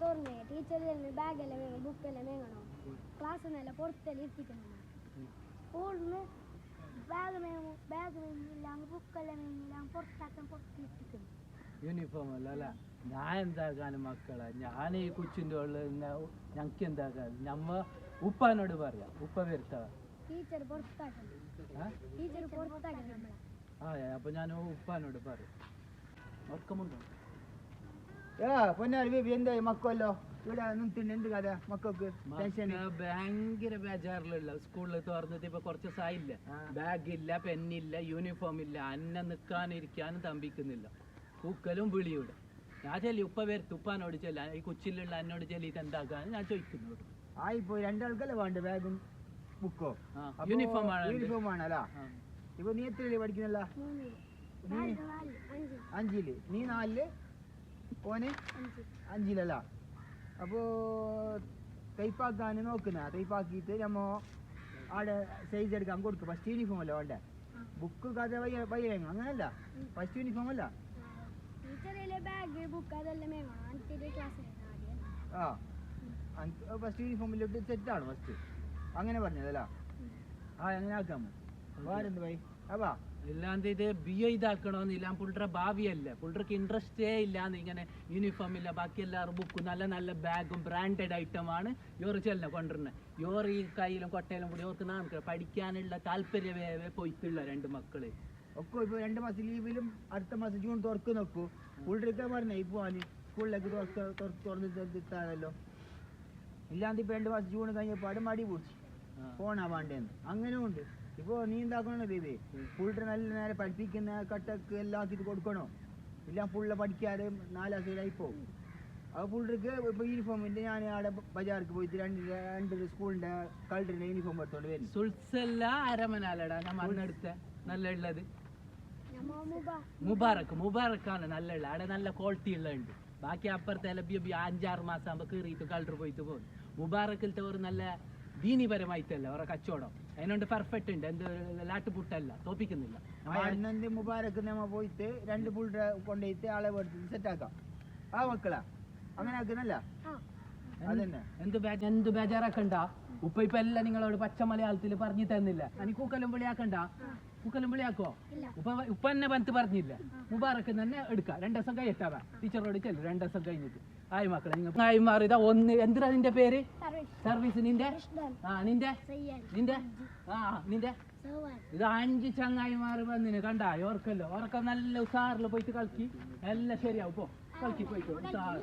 തോർന്നേ teacher ബാഗെല്ലാം വേണം ബുക്കെല്ലാം വേണം class നല്ല പുറത്തെല്ലാം ഇരുത്തിക്കണം ഓടുന്നു. ബാഗ് വേണം ബാഗ് വേണില്ല ബുക്കെല്ലാം വേണില്ല പുറത്താക്കാൻ പുറത്ത് ഇരുത്തിക്കണം യൂണിഫോം അല്ല അല്ല? ഞാൻ എന്താക്കാനും മക്കളെ? ഞാൻ ഈ കൊച്ചിന്റെ ഉള്ളിൽ ഞങ്ങൾക്ക് എന്താക്കാൻ നമ്മ ഉപ്പാനോട് പറയാം. ഉപ്പ വരുത്തവ. ടീച്ചർ പുറത്താക്കണം ടീച്ചർ പുറത്താക്കണം ആ അപ്പൊ ഞാൻ ഉപ്പാനോട് പറയും. ഉറക്കമുണ്ടോ പൊന്നാരി ബേബി എന്തായി? മക്കല്ലോ ഇവിടെ നിന്നിട്ടുണ്ട് എന്ത് കഥ? മക്കൾക്ക് ടെൻഷൻ ഭയങ്കര ബേജാറിലുള്ള സ്കൂളിൽ തുറന്നിട്ട് ഇപ്പൊ കുറച്ച് സായില്ല. ബാഗില്ല ബാഗ് ഇല്ല പെന്നില്ല യൂണിഫോം ഇല്ല. അന്നെ നിക്കാനിരിക്കാനും തമ്പിക്കുന്നില്ല. പൂക്കലും വിളിയുടെ ഞാൻ ചെല്ലി ഉപ്പ പേര് ഉപ്പാനോട് ചെല്ല. ഈ കൊച്ചിയിലുള്ള എന്നോട് ഇത് എന്താക്കാന്ന് ഞാൻ ചോദിക്കുന്നു ആയിപ്പോ രണ്ടാൾക്കല്ലേ വേണ്ട ബാഗും ബുക്കോ? യൂണിഫോം ആണ് യൂണിഫോം ആണല്ലോ. ഇപ്പൊ നീ എത്രയിൽ പഠിക്കുന്നല്ല? അഞ്ചിൽ. നീ നാലിൽ? ഓന് അഞ്ച് അഞ്ചിലല്ല? അപ്പോ തൈപ്പാക്കാൻ നോക്കുന്ന? തൈപ്പാക്കിയിട്ട് നമ്മ ആടെ സൈസ് എടുക്കാൻ കൊടുക്കും. ഫസ്റ്റ് യൂണിഫോം അല്ല വേണ്ടേ? ബുക്ക് കഥ വയ്യ അങ്ങനല്ല? ഫസ്റ്റ് യൂണിഫോം അല്ല? ആ. ഫസ്റ്റ് യൂണിഫോമിലോട്ട് സെറ്റാണ് ഫസ്റ്റ് അങ്ങനെ പറഞ്ഞതല്ല? ആ അങ്ങനെ ആക്കാമോ വേറെന്ത് പോയി അപ്പാ ഇല്ലാണ്ട് ഇത് ബി എ ഇതാക്കണമെന്നില്ല പുള്ളിയുടെ ഭാവിയല്ല? പുള്ളിക്ക് ഇൻട്രസ്റ്റേ ഇല്ലാന്ന് ഇങ്ങനെ യൂണിഫോം ഇല്ല. ബാക്കി എല്ലാവരും ബുക്കും നല്ല നല്ല ബാഗും ബ്രാൻഡഡ് ഐറ്റമാണ് ഇവർ ചെല്ല കൊണ്ടുവരുന്നത് ഇവർ ഈ കയ്യിലും കൊട്ടയിലും കൂടി ഇവർക്ക് നമുക്ക് പഠിക്കാനുള്ള താല്പര്യമേ പോയിട്ടുള്ള രണ്ട് മക്കൾ. ഒക്കെ ഇപ്പൊ രണ്ട് മാസം ലീവിലും അടുത്ത മാസം ജൂൺ തുറക്ക് നോക്കൂ. പുള്ളിയൊക്കെ പറഞ്ഞേ ഇപ്പൊ അവന് സ്കൂളിലേക്ക് തുറന്നിട്ടാണല്ലോ തുറന്ന് ഇല്ലാണ്ട് ഇപ്പൊ രണ്ട് മാസം ജൂൺ കഴിഞ്ഞപ്പോൾ മടി പിടിച്ചു. ഫോൺ വേണ്ടേന്ന്. അങ്ങനെ ഉണ്ട് ഇപ്പൊ നീ എന്താക്കണോ ബേബി പുള്ളിട്ട് നല്ല നേരെ പഠിപ്പിക്കുന്ന കട്ടക്ക് എല്ലാം ആക്കിയിട്ട് കൊടുക്കണോ? ഇല്ല പുള്ള പഠിക്കാതെ നാലാം സൈഡായി പോകും പുള്ളിക്ക് ഇപ്പൊ യൂണിഫോമിന്റെ ഞാൻ അവിടെ ബജാർക്ക് പോയിട്ട് രണ്ട് രണ്ട് സ്കൂളിന്റെ കളറിന്റെ യൂണിഫോം എടുത്തോണ്ട് വരും. സുൾസല്ല അരമനാലടാ ഞാൻ മണ്ണെടുത്ത നല്ല ഉള്ളത്. മുബാറക്ക് മുബാറക്കാണ് നല്ല ഉള്ളത്. അവിടെ നല്ല ക്വാളിറ്റി ഉള്ള ഉണ്ട്. ബാക്കി അപ്പുറത്തെ ലഭ്യ അഞ്ചാറ് മാസം ആകുമ്പോൾ കീറിയിട്ട് കളർ പോയിട്ട് പോകും. മുബാറക്കിലത്തെ ഒരു നല്ല ദീനിപരമായിട്ടല്ല അവരുടെ കച്ചവടം. അതിനോണ്ട് പെർഫെക്റ്റ് ഉണ്ട് എന്ത് ലാട്ടുപുട്ടല്ല തോപ്പിക്കുന്നില്ല. അന്നന്ത് മുബാരക്ക് നമ്മ പോയിട്ട് രണ്ട് പുള്ളിടെ കൊണ്ടുപോയിട്ട് ആളെ പെടുത്തി സെറ്റ് ആക്കാം. ആ മക്കളാ അങ്ങനെ ആക്കുന്നല്ല. ആ. അതന്നെ. എന്ത് ബേ- എന്ത് ബേജാറാക്കണ്ട. ഉപ്പ ഇപ്പൊ എല്ലാം നിങ്ങളോട് പച്ച മലയാളത്തിൽ പറഞ്ഞു തന്നില്ല. എനിക്ക് കൂക്കലും വിളിയാക്കണ്ട. ഇല്ല. ഉപ്പ ഉപ്പ എന്നെ പനത്ത് പറഞ്ഞില്ല. മുബാറക്ക് തന്നെ എടുക്കാം. രണ്ട് ദിവസം കഴിയട്ടാവാ ടീച്ചറോട് ചെല്ലു രണ്ട് ദിവസം കഴിഞ്ഞിട്ട്. ആയി മക്കളെ നിങ്ങൾ ആയി മാറിയതാ ഒന്ന്. എന്തിനാ നിന്റെ പേര്? സർവീസ്. നിന്റെ? ആ നിന്റെ? നിന്റെ? ആ നിന്റെ? ഇത് അഞ്ച് ചങ്ങായിമാർ വന്നിന്. കണ്ടാ? ഓർക്കല്ലോ. ഓർക്ക നല്ല ഉസാറിൽ പോയിട്ട് കളിക്കി. എല്ലാം ശരിയാവും. പോ. കളിക്കി പോയിട്ട് ഉസാർ